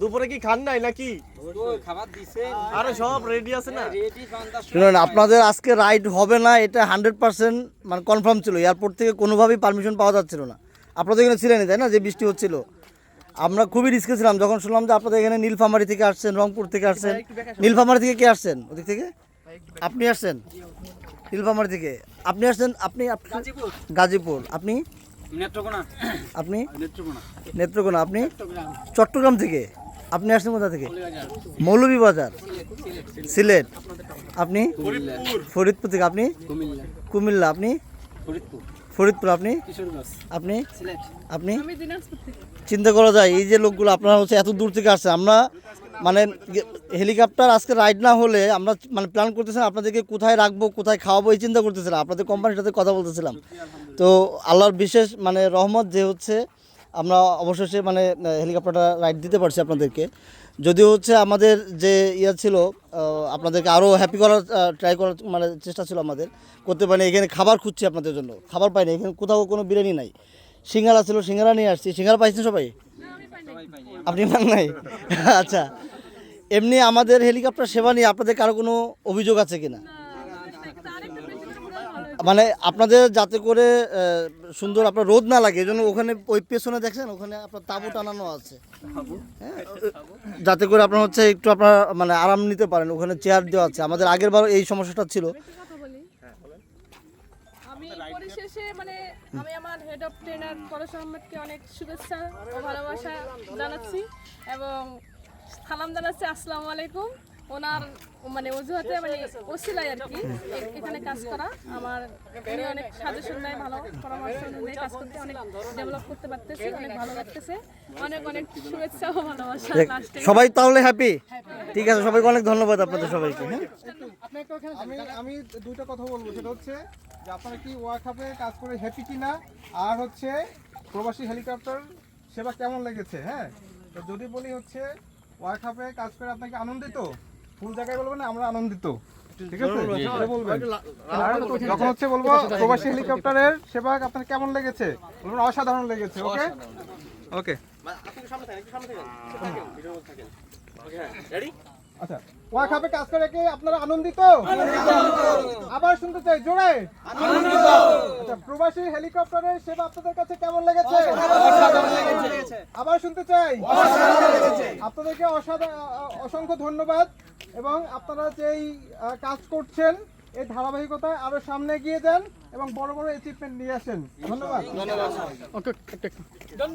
দুপুরে কি খান নাই নাকি? খাবার দিছে আরে সব রেডি আছে না। শুনুন আপনাদের আজকে রাইড হবে না এটা হান্ড্রেড পার্সেন্ট মানে কনফার্ম ছিল। এয়ারপোর্ট থেকে কোনোভাবেই পারমিশন পাওয়া যাচ্ছিল না। আপনাদের এখানে ছিলেনই তাই না? যে বৃষ্টি হচ্ছিল। আমরা খুবই রিস্কে ছিলাম যখন শুনলাম যে আপনাদের এখানে নীলফামারি থেকে আসছেন রংপুর থেকে আসছেন। নীলফামারি থেকে কে আসছেন? ওদিক থেকে? আপনি আসছেন? নীলফামারি থেকে। আপনি আসছেন? আপনি গাজীপুর। আপনি? আপনি? নেত্রকোনা। নেত্রকোনা আপনি? চট্টগ্রাম। থেকে। আপনি আসছেন কোথা থেকে? মৌলভীবাজার। সিলেট। আপনি? ফরিদপুর থেকে আপনি? কুমিল্লা। কুমিল্লা আপনি? ফরিদপুর। ফরিদপুর আপনি? আপনি? আপনি? চিন্তা করা যায় এই যে লোকগুলো আপনারা হচ্ছে এত দূর থেকে আসছে আমরা মানে হেলিকপ্টার আজকে রাইড না হলে আমরা মানে প্ল্যান করতেছিলাম আপনাদেরকে কোথায় রাখব, কোথায় খাওয়াবো এই চিন্তা করতেছিলাম। আপনাদের কোম্পানির সাথে কথা বলতেছিলাম। তো আল্লাহর বিশেষ মানে রহমত যে হচ্ছে, আমরা অবশেষে মানে হেলিকপ্টারটা রাইড দিতে পারছি আপনাদেরকে। যদিও হচ্ছে আমাদের যে ইয়ে ছিল আপনাদেরকে আরও হ্যাপি করার ট্রাই করার মানে চেষ্টা ছিল আমাদের। করতে পারিনি, এখানে খাবার খুঁজছি আপনাদের জন্য। খাবার পাইনি, এখানে কোথাও কোনো বিরিয়ানি নাই। সিঙ্গারা ছিল, সিঙ্গারা নিয়ে আসছি। সিঙ্গারা পাইছেন সবাই? আপনি পান নাই? আচ্ছা। এমনি আমাদের হেলিকপ্টার সেবা নিয়ে আপনাদের কারও কোনো অভিযোগ আছে কিনা? মানে আপনাদের যাতে করে সুন্দর আপনার রোদ না লাগে জন্য ওখানে ওই পেছনে দেখছেন ওখানে আপনার তাঁবু টানানো আছে। হ্যাঁ, যাতে করে আপনার হচ্ছে একটু আপনার মানে আরাম নিতে পারেন ওখানে চেয়ার দেওয়া আছে। আমাদের আগের বার এই সমস্যাটা ছিল কথা বলি আমি পরিশেষে মানে আমি আমার হেড অফ ট্রেনার পরশ আহমেদকে অনেক শুভেচ্ছা ও ভালোবাসা জানাচ্ছি এবং সালাম জানাচ্ছি, আসসালামু আলাইকুম। ওনার মানে অজুহাতে মানে ওসিলাই আর কি। এখানে কাজ করা। আমার উনি অনেক সাজেশন দেয় ভালো পরামর্শ অনুযায়ী কাজ করতে অনেক ডেভেলপ করতে পারতেছি অনেক ভালো লাগতেছে। অনেক অনেক শুভেচ্ছা ও ভালোবাসা সবাই তাহলে হ্যাপি ঠিক আছে সবাইকে অনেক ধন্যবাদ আপনাদের সবাইকে হ্যাঁ? আমি আমি দুইটা কথা বলব। সেটা হচ্ছে যে আপনারা কি ওয়ার্ক হাবে কাজ করে হ্যাপি কিনা? আর হচ্ছে প্রবাসী হেলিকপ্টার সেবা কেমন লেগেছে হ্যাঁ? তো যদি বলি হচ্ছে ওয়ার্ক হাবে কাজ করে আপনাকে আনন্দিত? ফুল জায়গায় বলবেন আমরা আনন্দিত। ঠিক আছে? এটা বলবেন। আর যখন হচ্ছে বলব প্রবাসী হেলিকপ্টারের সেবা আপনার কেমন লেগেছে? বলবেন অসাধারণ লেগেছে ওকে? ওকে। আচ্ছা কাজ করে কি? আপনারা আনন্দিত? আবার শুনতে চাই জোরে? আচ্ছা প্রবাসী হেলিকপ্টারের সেবা আপনাদের কাছে কেমন লেগেছে? আবার শুনতে চাই। আপনাদেরকে অসংখ্য ধন্যবাদ। এবং আপনারা যেই আহ, কাজ করছেন এই ধারাবাহিকতায় আরও সামনে গিয়ে যান এবং বড় বড় অ্যাচিভমেন্ট নিয়ে আসেন। ধন্যবাদ।